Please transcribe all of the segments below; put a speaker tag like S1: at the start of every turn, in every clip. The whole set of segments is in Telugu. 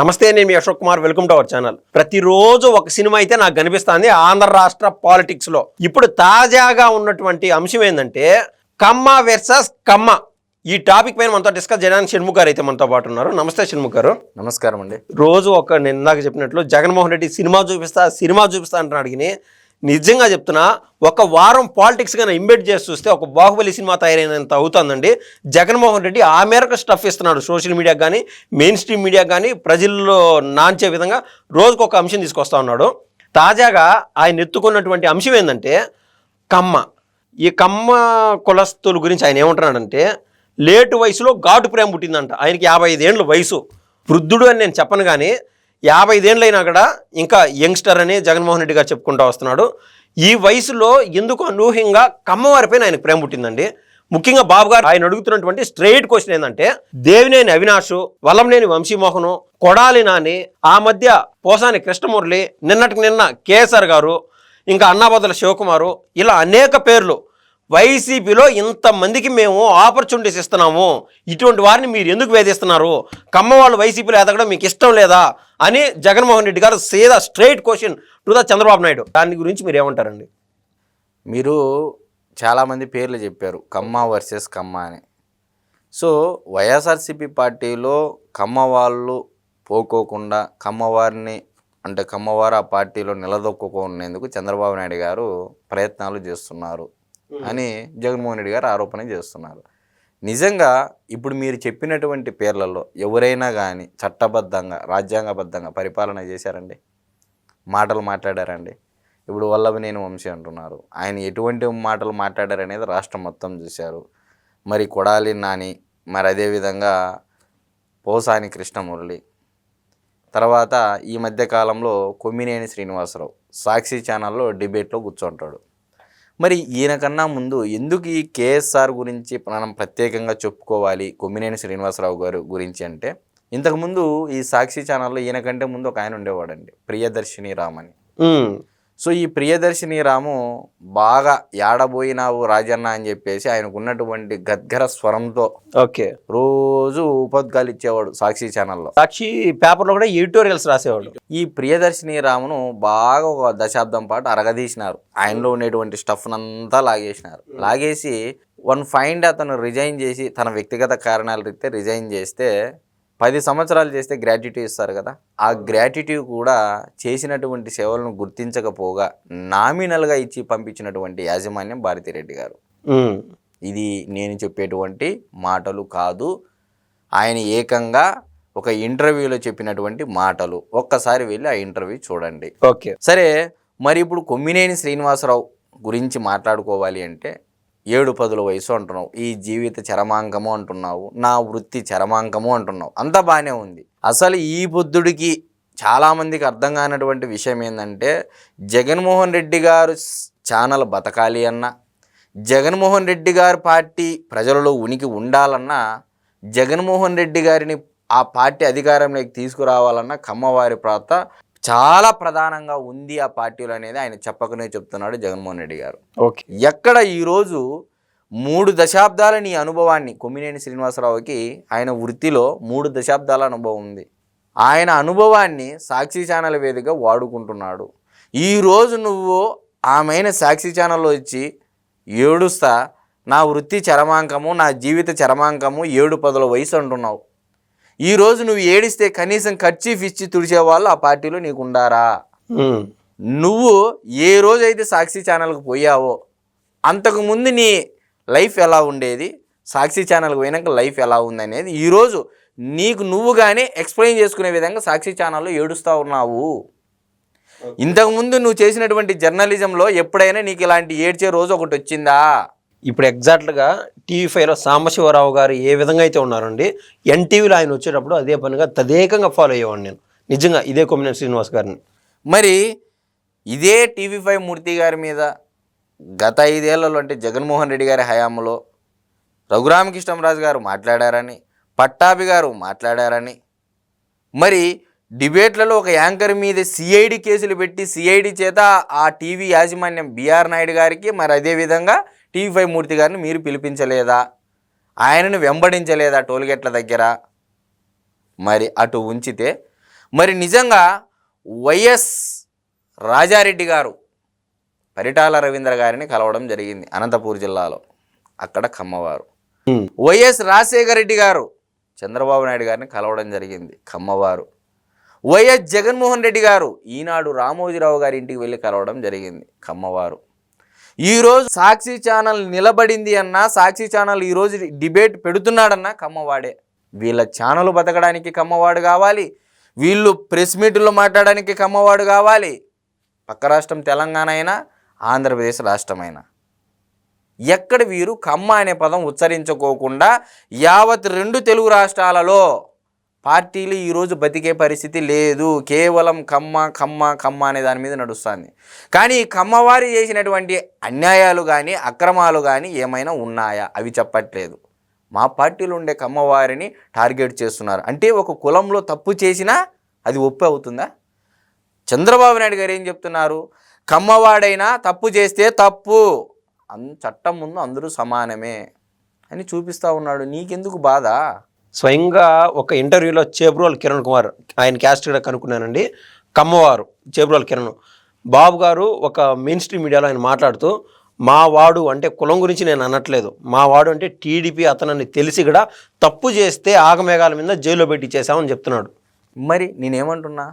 S1: నమస్తే నేను మీ Ashok Kumar. Welcome to our channel. ప్రతిరోజు ఒక సినిమా అయితే నాకు కనిపిస్తుంది ఆంధ్ర రాష్ట్ర పాలిటిక్స్లో. ఇప్పుడు తాజాగా ఉన్నటువంటి అంశం ఏంటంటే కమ్మ వెర్సస్ కమ్మ. ఈ టాపిక్ పైన మనతో డిస్కస్ చేయడానికి షణ్ముఖ్ గారు అయితే మనతో పాటు ఉన్నారు. నమస్తే షణ్ముఖ్ గారు.
S2: నమస్కారం అండి.
S1: రోజు ఒక ఇందాక చెప్పినట్లు జగన్మోహన్ రెడ్డి సినిమా చూపిస్తా సినిమా చూపిస్తా అంటున్నాడు అడిగిని నిజంగా చెప్తున్నా ఒక వారం పాలిటిక్స్ కానీ ఇంబెట్ చేసి చూస్తే ఒక బాహుబలి సినిమా తయారైనంత అవుతుందండి. జగన్మోహన్ రెడ్డి ఆ మేరకు స్టఫ్ ఇస్తున్నాడు సోషల్ మీడియాకి కానీ మెయిన్ స్ట్రీమ్ మీడియాకి కానీ ప్రజల్లో నాంచే విధంగా రోజుకు ఒక అంశం తీసుకొస్తా ఉన్నాడు. తాజాగా ఆయన ఎత్తుకున్నటువంటి అంశం ఏంటంటే కమ్మ. ఈ కమ్మ కులస్తుల గురించి ఆయన ఏమంటున్నాడంటే లేటు వయసులో ఘాటు ప్రేమ పుట్టిందంట. ఆయనకి యాభై ఐదేండ్ల వయసు. వృద్ధుడు అని నేను చెప్పను కానీ యాభై ఐదేండ్లు కూడా ఇంకా యంగ్స్టర్ అని జగన్మోహన్ రెడ్డి గారు చెప్పుకుంటూ వస్తున్నాడు. ఈ వయసులో ఎందుకు అనూహ్యంగా కమ్మవారిపైన ఆయనకు ప్రేమ పుట్టిందండి? ముఖ్యంగా బాబు గారు ఆయన అడుగుతున్నటువంటి స్ట్రైట్ క్వశ్చన్ ఏంటంటే దేవినేని అవినాష్ వల్లంనేని వంశీమోహను కొడాలి నాని ఆ మధ్య పోసాని కృష్ణమురళి నిన్నటికి నిన్న కేసర్ గారు ఇంకా అన్నాబదుల శివకుమారు ఇలా అనేక పేర్లు వైసీపీలో ఇంతమందికి మేము ఆపర్చునిటీస్ ఇస్తున్నాము. ఇటువంటి వారిని మీరు ఎందుకు వేధిస్తున్నారు? కమ్మ వాళ్ళు వైసీపీలో ఎదగడం మీకు ఇష్టం లేదా? అని జగన్మోహన్ రెడ్డి గారు సీదా straight question to the Chandrababu Naidu. దాని గురించి మీరు ఏమంటారండి?
S2: మీరు చాలామంది పేర్లు చెప్పారు. కమ్మ వర్సెస్ కమ్మ అని. సో వైఎస్ఆర్సీపీ పార్టీలో కమ్మ వాళ్ళు పోకోకుండా కమ్మవారిని అంటే కమ్మవారు ఆ పార్టీలో నిలదొక్కుకునేందుకు చంద్రబాబు నాయుడు గారు ప్రయత్నాలు చేస్తున్నారు. అని జగన్మోహన్ రెడ్డి గారు ఆరోపణ చేస్తున్నారు. నిజంగా ఇప్పుడు మీరు చెప్పినటువంటి పేర్లలో ఎవరైనా కానీ చట్టబద్ధంగా రాజ్యాంగబద్ధంగా పరిపాలన చేశారండి? మాటలు మాట్లాడారండి? ఇప్పుడు వల్లభనేని వంశీ అంటున్నారు. ఆయన ఎటువంటి మాటలు మాట్లాడారనేది రాష్ట్రం మొత్తం చూశారు. మరి కొడాలి నాని మరి అదేవిధంగా పోసాని కృష్ణమురళి. తర్వాత ఈ మధ్య కాలంలో కొమ్మినేని శ్రీనివాసరావు సాక్షి ఛానల్లో డిబేట్లో కూర్చుంటాడు. మరి ఈయనకన్నా ముందు ఎందుకు ఈ కేఎస్ఆర్ గురించి మనం ప్రత్యేకంగా చెప్పుకోవాలి? కొమ్మినేని శ్రీనివాసరావు గారు గురించి అంటే ఇంతకుముందు ఈ సాక్షి ఛానల్లో ఈయనకంటే ముందు ఒక ఆయన ఉండేవాడండి ప్రియదర్శిని రామని. అని సో ఈ ప్రియదర్శిని రాము బాగా యాడబోయినావు రాజన్న అని చెప్పేసి ఆయనకు ఉన్నటువంటి గద్గర స్వరంతో
S1: ఓకే.
S2: రోజు ఉపోద్గాలు ఇచ్చేవాడు సాక్షి ఛానల్లో.
S1: సాక్షి పేపర్లో కూడా ఎడిటోరియల్స్ రాసేవాళ్ళు
S2: ఈ ప్రియదర్శిని రామును బాగా ఒక దశాబ్దం పాటు అరగదీసినారు. ఆయనలో ఉండేటువంటి స్టఫ్ అంతా లాగేసినారు. లాగేసి వన్ ఫైండ్ అతను రిజైన్ చేసి తన వ్యక్తిగత కారణాల రీత్యా రిజైన్ చేస్తే పది సంవత్సరాలు చేస్తే గ్రాట్యుటీ ఇస్తారు కదా. ఆ గ్రాట్యుటీ కూడా చేసినటువంటి సేవలను గుర్తించకపోగా నామినల్గా ఇచ్చి పంపించినటువంటి యాజమాన్యం భారతిరెడ్డి గారు. ఇది నేను చెప్పేటువంటి మాటలు కాదు. ఆయన ఏకంగా ఒక ఇంటర్వ్యూలో చెప్పినటువంటి మాటలు. ఒక్కసారి వెళ్ళి ఆ ఇంటర్వ్యూ చూడండి.
S1: ఓకే.
S2: సరే మరి ఇప్పుడు కొమ్మినేని శ్రీనివాసరావు గురించి మాట్లాడుకోవాలి అంటే ఏడు పదుల వయసు అంటున్నావు. ఈ జీవిత చరమాంకము అంటున్నావు. నా వృత్తి చరమాంకము అంటున్నావు. అంతా బాగానే ఉంది. అసలు ఈ బుద్ధుడికి చాలామందికి అర్థం కానటువంటి విషయం ఏంటంటే జగన్మోహన్ రెడ్డి గారు ఛానల్ బతకాలి అన్నా జగన్మోహన్ రెడ్డి గారి పార్టీ ప్రజలలో ఉనికి ఉండాలన్నా జగన్మోహన్ రెడ్డి గారిని ఆ పార్టీ అధికారంలోకి తీసుకురావాలన్నా కమ్మవారి ప్రాత చాలా ప్రధానంగా ఉంది ఆ పార్టీలో అనేది ఆయన చెప్పకనే చెప్తున్నాడు జగన్మోహన్ రెడ్డి గారు.
S1: ఓకే.
S2: ఎక్కడ ఈరోజు మూడు దశాబ్దాల నీ అనుభవాన్ని కొమ్మినేని శ్రీనివాసరావుకి ఆయన వృత్తిలో మూడు దశాబ్దాల అనుభవం ఉంది. ఆయన అనుభవాన్ని సాక్షి ఛానల్ వేదిక వాడుకుంటున్నాడు. ఈరోజు నువ్వు ఆమెన సాక్షి ఛానల్లో వచ్చి ఏడుస్తా నా వృత్తి చరమాంకము నా జీవిత చరమాంకము ఏడు పదుల వయసు అంటున్నావు. ఈరోజు నువ్వు ఏడిస్తే కనీసం ఖర్చీఫ్ ఇచ్చి తుడిచే వాళ్ళు ఆ పార్టీలో నీకు ఉండారా? నువ్వు ఏ రోజైతే సాక్షి ఛానల్కి పోయావో అంతకుముందు నీ లైఫ్ ఎలా ఉండేది? సాక్షి ఛానల్కి పోయినాక లైఫ్ ఎలా ఉంది అనేది ఈరోజు నీకు నువ్వుగానే ఎక్స్ప్లెయిన్ చేసుకునే విధంగా సాక్షి ఛానల్లో ఏడుస్తూ ఉన్నావు. ఇంతకుముందు నువ్వు చేసినటువంటి జర్నలిజంలో ఎప్పుడైనా నీకు ఇలాంటి ఏడ్చే రోజు ఒకటి వచ్చిందా?
S1: ఇప్పుడు ఎగ్జాక్ట్గా టీవీ ఫైవ్లో సాంబశివరావు గారు ఏ విధంగా అయితే ఉన్నారండి ఎన్టీవీలో ఆయన వచ్చేటప్పుడు అదే పనిగా తదేకంగా ఫాలో అయ్యేవాడిని నేను. నిజంగా ఇదే కొమ్మినేని శ్రీనివాస్ గారిని.
S2: మరి ఇదే టీవీ ఫైవ్ మూర్తి గారి మీద గత ఐదేళ్ళలో అంటే జగన్మోహన్ రెడ్డి గారి హయాంలో రఘురామకృష్ణరాజు గారు మాట్లాడారని పట్టాభి గారు మాట్లాడారని మరి డిబేట్లలో ఒక యాంకర్ మీద సిఐడి కేసులు పెట్టి సిఐడి చేత ఆ టీవీ యాజమాన్యం బీఆర్ నాయుడు గారికి మరి అదేవిధంగా టీవీ మూర్తి గారిని మీరు పిలిపించలేదా? ఆయనను వెంబడించలేదా టోల్గేట్ల దగ్గర? మరి అటు ఉంచితే మరి నిజంగా వైఎస్ రాజారెడ్డి గారు పరిటాల రవీంద్ర గారిని కలవడం జరిగింది అనంతపూర్ జిల్లాలో. అక్కడ కమ్మవారు. వైఎస్ రాజశేఖర రెడ్డి గారు చంద్రబాబు నాయుడు గారిని కలవడం జరిగింది కమ్మవారు వైఎస్ జగన్మోహన్ రెడ్డి గారు ఈనాడు రామోజీరావు గారి ఇంటికి వెళ్ళి కలవడం జరిగింది కమ్మవారు ఈరోజు సాక్షి ఛానల్ నిలబడింది అన్నా సాక్షి ఛానల్ ఈరోజు డిబేట్ పెడుతున్నాడన్నా కమ్మవాడే. వీళ్ళ ఛానల్ బతకడానికి కమ్మవాడు కావాలి. వీళ్ళు ప్రెస్ మీట్లో మాట్లాడడానికి కమ్మవాడు కావాలి. పక్క రాష్ట్రం తెలంగాణ అయినా ఆంధ్రప్రదేశ్ రాష్ట్రమైనా ఎక్కడ వీరు కమ్మ అనే పదం ఉచ్చరించుకోకుండా యావత్ రెండు తెలుగు రాష్ట్రాలలో పార్టీలు ఈరోజు బతికే పరిస్థితి లేదు. కేవలం కమ్మ కమ్మ కమ్మ అనే దాని మీద నడుస్తుంది. కానీ కమ్మవారి చేసినటువంటి అన్యాయాలు కానీ అక్రమాలు కానీ ఏమైనా ఉన్నాయా? అవి చెప్పట్లేదు. మా పార్టీలో ఉండే కమ్మవారిని టార్గెట్ చేస్తున్నారు. అంటే ఒక కులంలో తప్పు చేసినా అది ఒప్పు అవుతుందా? చంద్రబాబు నాయుడు గారు ఏం చెప్తున్నారు? కమ్మవాడైనా తప్పు చేస్తే తప్పు. చట్టం ముందు అందరూ సమానమే అని చూపిస్తా ఉన్నాడు. నీకెందుకు బాధ?
S1: స్వయంగా ఒక ఇంటర్వ్యూలో చేబ్రోల్ కిరణ్ కుమార్ ఆయన క్యాస్ట్ కూడా కనుక్కున్నానండి. కమ్మవారు చేబ్రోల్ కిరణ్. బాబు గారు ఒక మెయిన్ స్ట్రీమ్ మీడియాలో ఆయన మాట్లాడుతూ మా వాడు అంటే కులం గురించి నేను అనట్లేదు. మా వాడు అంటే టీడీపీ అతనని తెలిసి కూడా తప్పు చేస్తే ఆగమేఘాల మీద జైల్లో పెట్టి చేశామని చెప్తున్నాడు.
S2: మరి నేనేమంటున్నా?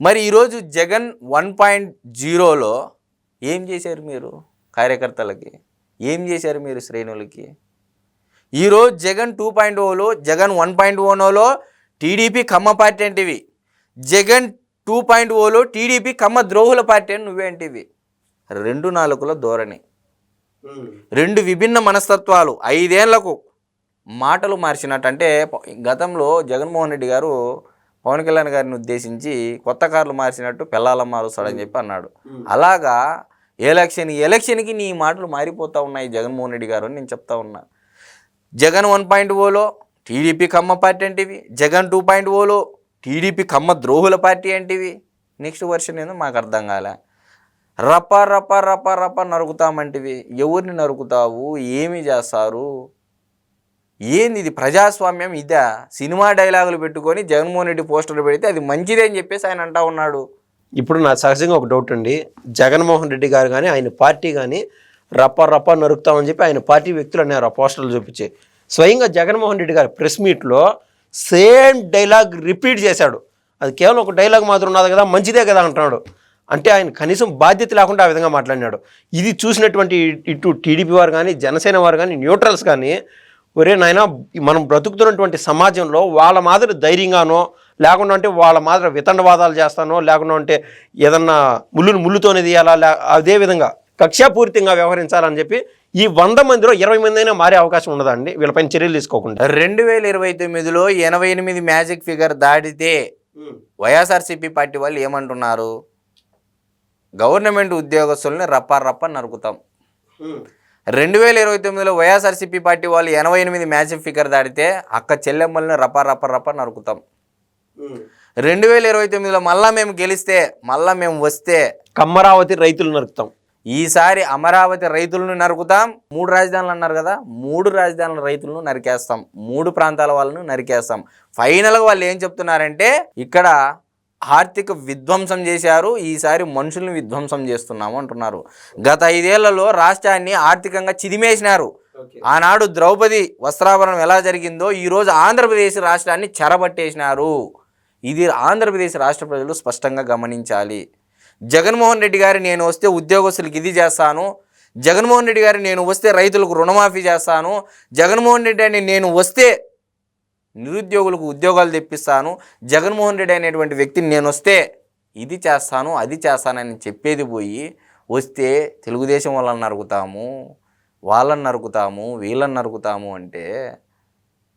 S2: మరి ఈరోజు జగన్ వన్ పాయింట్ జీరోలో ఏం చేశారు మీరు? కార్యకర్తలకి. ఏం చేశారు మీరు శ్రేణులకి? ఈరోజు జగన్ టూ పాయింట్ ఓలో జగన్ వన్ పాయింట్ ఓనోలో టీడీపీ కమ్మ పార్టీ అంటివి జగన్ టూ పాయింట్ ఓలో టీడీపీ కమ్మ ద్రోహుల పార్టీ అని నువ్వేంటివి? రెండు నాలుగుల ధోరణి. రెండు విభిన్న మనస్తత్వాలు. ఐదేళ్ళకు మాటలు మార్చినట్టు అంటే గతంలో జగన్మోహన్ రెడ్డి గారు పవన్ కళ్యాణ్ గారిని ఉద్దేశించి కొత్త కార్లు మార్చినట్టు పిల్లల మారుస్తాడని చెప్పి అన్నాడు. అలాగా ఎలక్షన్ ఎలక్షన్కి నీ మాటలు మారిపోతూ ఉన్నాయి జగన్మోహన్ రెడ్డి గారు అని నేను చెప్తా ఉన్నా. జగన్ వన్ పాయింట్ ఓలో టీడీపీ కమ్మ పార్టీ అంటివి జగన్ టూ పాయింట్ ఓలో టీడీపీ కమ్మ ద్రోహుల పార్టీ అంటివి నెక్స్ట్ వర్షన్ ఏందో మాకు అర్థం కాలే. రప రప రప రప నరుకుతామంటివి. ఎవరిని నరుకుతావు? ఏమి చేస్తారు? ఏంది ఇది? ప్రజాస్వామ్యం ఇదా? సినిమా డైలాగులు పెట్టుకొని జగన్మోహన్ రెడ్డి పోస్టర్లు పెడితే అది మంచిదే అని చెప్పేసి ఆయన అంటా ఉన్నాడు.
S1: ఇప్పుడు నా సహజంగా ఒక డౌట్ అండి. జగన్మోహన్ రెడ్డి గారు కానీ ఆయన పార్టీ కానీ రప్ప రప్ప నరుకుతామని చెప్పి ఆయన పార్టీ వ్యక్తులు అన్నారు ఆ పోస్టర్లు చూపించి. స్వయంగా జగన్మోహన్ రెడ్డి గారు ప్రెస్ మీట్లో సేమ్ డైలాగ్ రిపీట్ చేశాడు. అది కేవలం ఒక డైలాగ్ మాత్రం ఉన్నది కదా మంచిదే కదా అంటున్నాడు. అంటే ఆయన కనీసం బాధ్యత లేకుండా ఆ విధంగా మాట్లాడినాడు. ఇది చూసినటువంటి ఇటు టీడీపీ వారు కానీ జనసేన వారు కానీ న్యూట్రల్స్ కానీ ఒరే నాయన మనం బ్రతుకుతున్నటువంటి సమాజంలో వాళ్ళ మాదిరి ధైర్యంగానో లేకుండా అంటే వాళ్ళ మాదిరి వితండవాదాలు చేస్తానో లేకుండా అంటే ఏదన్నా ముళ్ళును ముళ్ళుతోనే తీయాలా లే అదే విధంగా కక్షాపూరితంగా వ్యవహరించాలని చెప్పి ఈ వంద మందిలో ఇరవై మంది అయినా మారే అవకాశం ఉండదండి వీళ్ళపైన చర్యలు తీసుకోకుండా.
S2: రెండు వేల ఇరవై తొమ్మిదిలో ఎనభై ఎనిమిది మ్యాజిక్ ఫిగర్ దాటితే వైఎస్ఆర్సీపీ పార్టీ వాళ్ళు ఏమంటున్నారు? గవర్నమెంట్ ఉద్యోగస్తుల్ని రప్ప రప్ప నరుకుతాం. రెండు వేల ఇరవై తొమ్మిదిలో వైఎస్ఆర్సీపీ పార్టీ వాళ్ళు ఎనభై ఎనిమిది మ్యాజిక్ ఫిగర్ దాటితే అక్క చెల్లెమ్మల్ని రప్ప రప్ప రప్ప నరుకుతాం. రెండు వేల ఇరవై తొమ్మిదిలో మళ్ళా మేము గెలిస్తే మళ్ళా మేము వస్తే
S1: కమ్మరావతి రైతులు నరుకుతాం.
S2: ఈసారి అమరావతి రైతులను నరుకుతాం. మూడు రాజధానులు అన్నారు కదా మూడు రాజధానుల రైతులను నరికేస్తాం. మూడు ప్రాంతాల వాళ్ళను నరికేస్తాం. ఫైనల్గా వాళ్ళు ఏం చెప్తున్నారంటే ఇక్కడ ఆర్థిక విధ్వంసం చేశారు ఈసారి మనుషుల్ని విధ్వంసం చేస్తున్నాము అంటున్నారు. గత ఐదేళ్ళలో రాష్ట్రాన్ని ఆర్థికంగా చిదిమేసినారు. ఆనాడు ద్రౌపది వస్త్రాభరణం ఎలా జరిగిందో ఈరోజు ఆంధ్రప్రదేశ్ రాష్ట్రాన్ని చెరబట్టేసినారు. ఇది ఆంధ్రప్రదేశ్ రాష్ట్ర ప్రజలు స్పష్టంగా గమనించాలి. జగన్మోహన్ రెడ్డి గారు నేను వస్తే ఉద్యోగస్తులకు ఇది చేస్తాను. జగన్మోహన్ రెడ్డి గారి నేను వస్తే రైతులకు రుణమాఫీ చేస్తాను. జగన్మోహన్ రెడ్డి అని నేను వస్తే నిరుద్యోగులకు ఉద్యోగాలు తెప్పిస్తాను. జగన్మోహన్ రెడ్డి అనేటువంటి వ్యక్తిని నేను వస్తే ఇది చేస్తాను అది చేస్తానని చెప్పేది పోయి వస్తే తెలుగుదేశం వాళ్ళని నరుకుతాము వాళ్ళని నరుకుతాము వీళ్ళని నరుకుతాము అంటే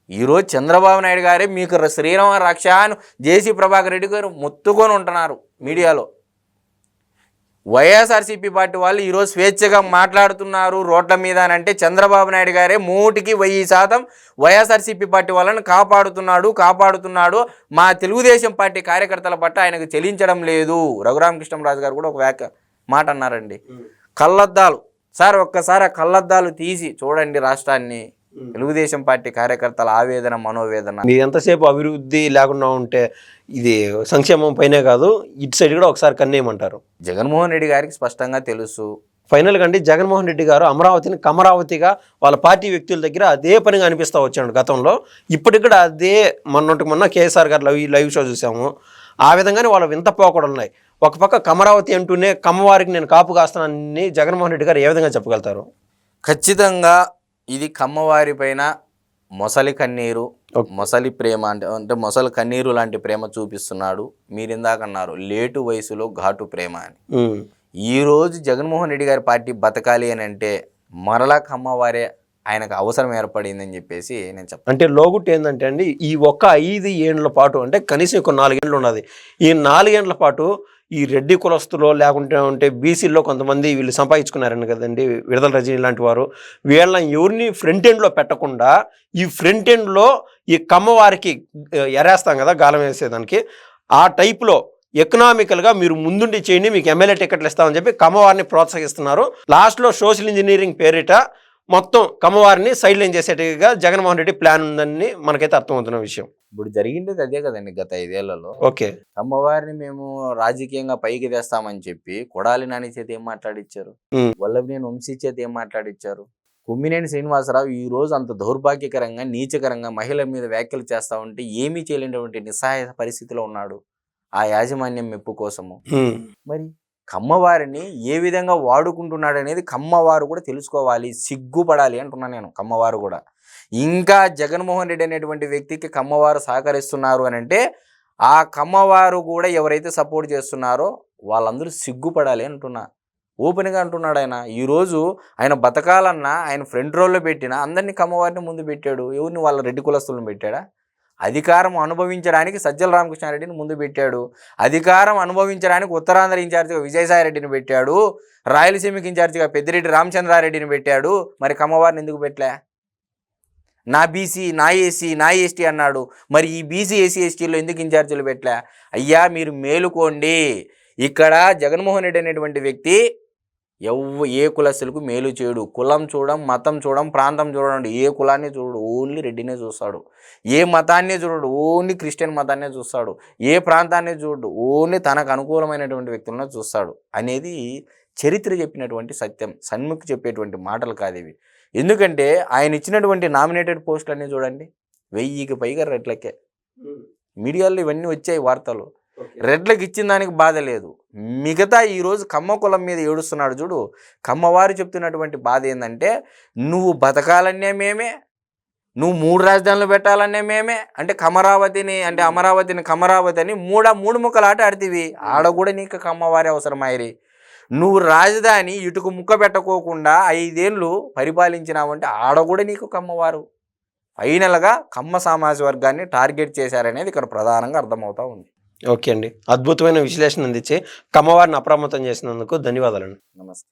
S2: ఈరోజు చంద్రబాబు నాయుడు గారే మీకు శ్రీరామ రక్ష అని జేసీ ప్రభాకర్ రెడ్డి గారు మొత్తుకొని ఉంటున్నారు మీడియాలో. వైఎస్ఆర్సీపీ పార్టీ వాళ్ళు ఈరోజు స్వేచ్ఛగా మాట్లాడుతున్నారు రోడ్ల మీద అని అంటే చంద్రబాబు నాయుడు గారే మూటికి వెయ్యి శాతం వైఎస్ఆర్సీపీ పార్టీ వాళ్ళని కాపాడుతున్నాడు కాపాడుతున్నాడు. మా తెలుగుదేశం పార్టీ కార్యకర్తల పట్ల ఆయనకు చెల్లించడం లేదు. రఘురామకృష్ణరాజు గారు కూడా ఒక వ్యాఖ్య మాట అన్నారండి. కళ్ళద్దాలు. సార్ ఒక్కసారి ఆ కళ్ళద్దాలు తీసి చూడండి రాష్ట్రాన్ని. తెలుగుదేశం పార్టీ కార్యకర్తల ఆవేదన మనోవేదన.
S1: మీరు ఎంతసేపు అభివృద్ధి లేకుండా ఉంటే ఇది సంక్షేమం పైనే కాదు ఇటు సైడ్ కూడా ఒకసారి కన్నేయమంటారు.
S2: జగన్మోహన్ రెడ్డి గారికి స్పష్టంగా తెలుసు.
S1: ఫైనల్గా అండి జగన్మోహన్ రెడ్డి గారు అమరావతిని కమరావతిగా వాళ్ళ పార్టీ వ్యక్తుల దగ్గర అదే పనిగా అనిపిస్తూ వచ్చాడు గతంలో. ఇప్పటికి కూడా అదే మొన్నటికి మొన్న కేఎస్ఆర్ గారు లైవ్ లైవ్ షో చూసాము. ఆ విధంగానే వాళ్ళ వింత పోకడలు ఉన్నాయి. ఒక పక్క కమరావతి అంటూనే కమ్మవారికి నేను కాపు కాస్తానని జగన్మోహన్ రెడ్డి గారు ఏ విధంగా చెప్పగలుగుతారు?
S2: ఖచ్చితంగా ఇది కమ్మవారి పైన మొసలి కన్నీరు. మొసలి ప్రేమ అంటే అంటే మొసలి కన్నీరు లాంటి ప్రేమ చూపిస్తున్నాడు మీరు ఇందాక అన్నారు లేటు వయసులో ఘాటు ప్రేమ అని
S1: ఉమ్.
S2: ఈ రోజు జగన్మోహన్ రెడ్డి గారి పార్టీ బతకాలి అని అంటే మరలా కమ్మవారే ఆయనకు అవసరం ఏర్పడిందని చెప్పేసి నేను చెప్తాను
S1: అంటే లోగుట్ ఏంటంటే అండి ఈ ఒక్క ఐదు ఏండ్ల పాటు అంటే కనీసం ఒక నాలుగేండ్లు ఉన్నది ఈ నాలుగేండ్ల పాటు ఈ రెడ్డి కులస్తులో లేకుంటే ఉంటే బీసీల్లో కొంతమంది వీళ్ళు సంపాదించుకున్నారని కదండి విడుదల రజనీ లాంటి వారు. వీళ్ళని ఎవరిని ఫ్రంట్ ఎండ్లో పెట్టకుండా ఈ ఫ్రంట్ ఎండ్లో ఈ కమ్మవారికి ఎరేస్తాం కదా గాలం వేసేదానికి. ఆ టైప్లో ఎకనామికల్గా మీరు ముందుండి చేయండి మీకు ఎమ్మెల్యే టికెట్లు ఇస్తామని చెప్పి కమ్మవారిని ప్రోత్సహిస్తున్నారు. లాస్ట్లో సోషల్ ఇంజనీరింగ్ పేరిట మొత్తం కమ్మవారిని సైడ్ లైన్ చేసేట్టుగా జగన్మోహన్ రెడ్డి ప్లాన్ ఉందని మనకైతే అర్థమవుతున్న విషయం.
S2: ఇప్పుడు జరిగింది అదే కదండి గత ఐదేళ్ళలో.
S1: ఓకే.
S2: కమ్మవారిని మేము రాజకీయంగా పైకి తెస్తామని చెప్పి కొడాలి నాని చేత ఏం మాట్లాడిచ్చారు. వల్లభనేని వంశీ చేత ఏం మాట్లాడిచ్చారు? కుమ్మినేని శ్రీనివాసరావు ఈ రోజు అంత దౌర్భాగ్యకరంగా నీచకరంగా మహిళల మీద వ్యాఖ్యలు చేస్తా ఉంటే ఏమీ చేయలేనటువంటి నిస్సహాయ పరిస్థితిలో ఉన్నాడు ఆ యాజమాన్యం మెప్పు కోసము. మరి కమ్మవారిని ఏ విధంగా వాడుకుంటున్నాడు అనేది కమ్మవారు కూడా తెలుసుకోవాలి సిగ్గుపడాలి అంటున్నాను నేను కమ్మవారు కూడా. ఇంకా జగన్మోహన్ రెడ్డి అనేటువంటి వ్యక్తికి కమ్మవారు సహకరిస్తున్నారు అని అంటే ఆ కమ్మవారు కూడా ఎవరైతే సపోర్ట్ చేస్తున్నారో వాళ్ళందరూ సిగ్గుపడాలి అంటున్నా. ఓపెన్గా అంటున్నాడు ఆయన. ఈరోజు ఆయన బతకాలన్నా ఆయన ఫ్రంట్ రోల్లో పెట్టిన అందరినీ కమ్మవారిని ముందు పెట్టాడు. ఎవరిని? వాళ్ళ రెడ్డి కులస్తులను పెట్టాడా? అధికారం అనుభవించడానికి సజ్జల రామకృష్ణారెడ్డిని ముందు పెట్టాడు. అధికారం అనుభవించడానికి ఉత్తరాంధ్ర ఇన్ఛార్జిగా విజయసాయిరెడ్డిని పెట్టాడు. రాయలసీమకి ఇన్ఛార్జిగా పెద్దిరెడ్డి రామచంద్రారెడ్డిని పెట్టాడు. మరి కమ్మవారిని ఎందుకు పెట్టలే? నా బీసీ నా ఏసీ నా ఎస్టీ అన్నాడు. మరి ఈ బీసీ ఏసీ ఎస్టీలో ఎందుకు ఇన్ఛార్జీలు పెట్టలే? అయ్యా మీరు మేలుకోండి. ఇక్కడ జగన్మోహన్ రెడ్డి అనేటువంటి వ్యక్తి ఎవ్వ ఏ కులస్తులకు మేలు చేయడు? కులం చూడం మతం చూడం ప్రాంతం చూడండి ఏ కులాన్ని చూడడు? ఓన్లీ రెడ్డినే చూస్తాడు. ఏ మతాన్ని చూడడు? ఓన్లీ క్రిస్టియన్ మతాన్నే చూస్తాడు. ఏ ప్రాంతాన్ని చూడడు? ఓన్లీ తనకు అనుకూలమైనటువంటి వ్యక్తులను చూస్తాడు. అనేది చరిత్ర చెప్పినటువంటి సత్యం. సన్ముఖ్ చెప్పేటువంటి మాటలు కాదు ఇవి. ఎందుకంటే ఆయన ఇచ్చినటువంటి నామినేటెడ్ పోస్టులు అన్నీ చూడండి. వెయ్యికి పైగా రెడ్లకే మీడియాలో ఇవన్నీ వచ్చాయి వార్తలు. రెడ్లకు ఇచ్చిన దానికి బాధ లేదు. మిగతా ఈరోజు కమ్మ కులం మీద ఏడుస్తున్నాడు చూడు. కమ్మవారు చెప్తున్నటువంటి బాధ ఏంటంటే నువ్వు బతకాలనే మేమే నువ్వు మూడు రాజధానులు పెట్టాలనే మేమే అంటే కమరావతిని అంటే అమరావతిని కమరావతి అని మూడ మూడు ముక్కలు ఆట ఆడితివి. ఆడ కూడా నీకు కమ్మవారి అవసరం అయ్యి నువ్వు రాజధాని ఇటుకు ముక్క పెట్టకోకుండా ఐదేళ్ళు పరిపాలించినావంటే ఆడ కూడా నీకు కమ్మవారు ఫైనల్గా కమ్మ సమాజ వర్గాన్ని టార్గెట్ చేశారనేది ఇక్కడ ప్రధానంగా అర్థమవుతా ఉంది.
S1: ఓకే అండి. అద్భుతమైన విశ్లేషణ అందించి కమ్మవారిని అప్రమత్తం చేసినందుకు ధన్యవాదాలండి.
S2: నమస్తే.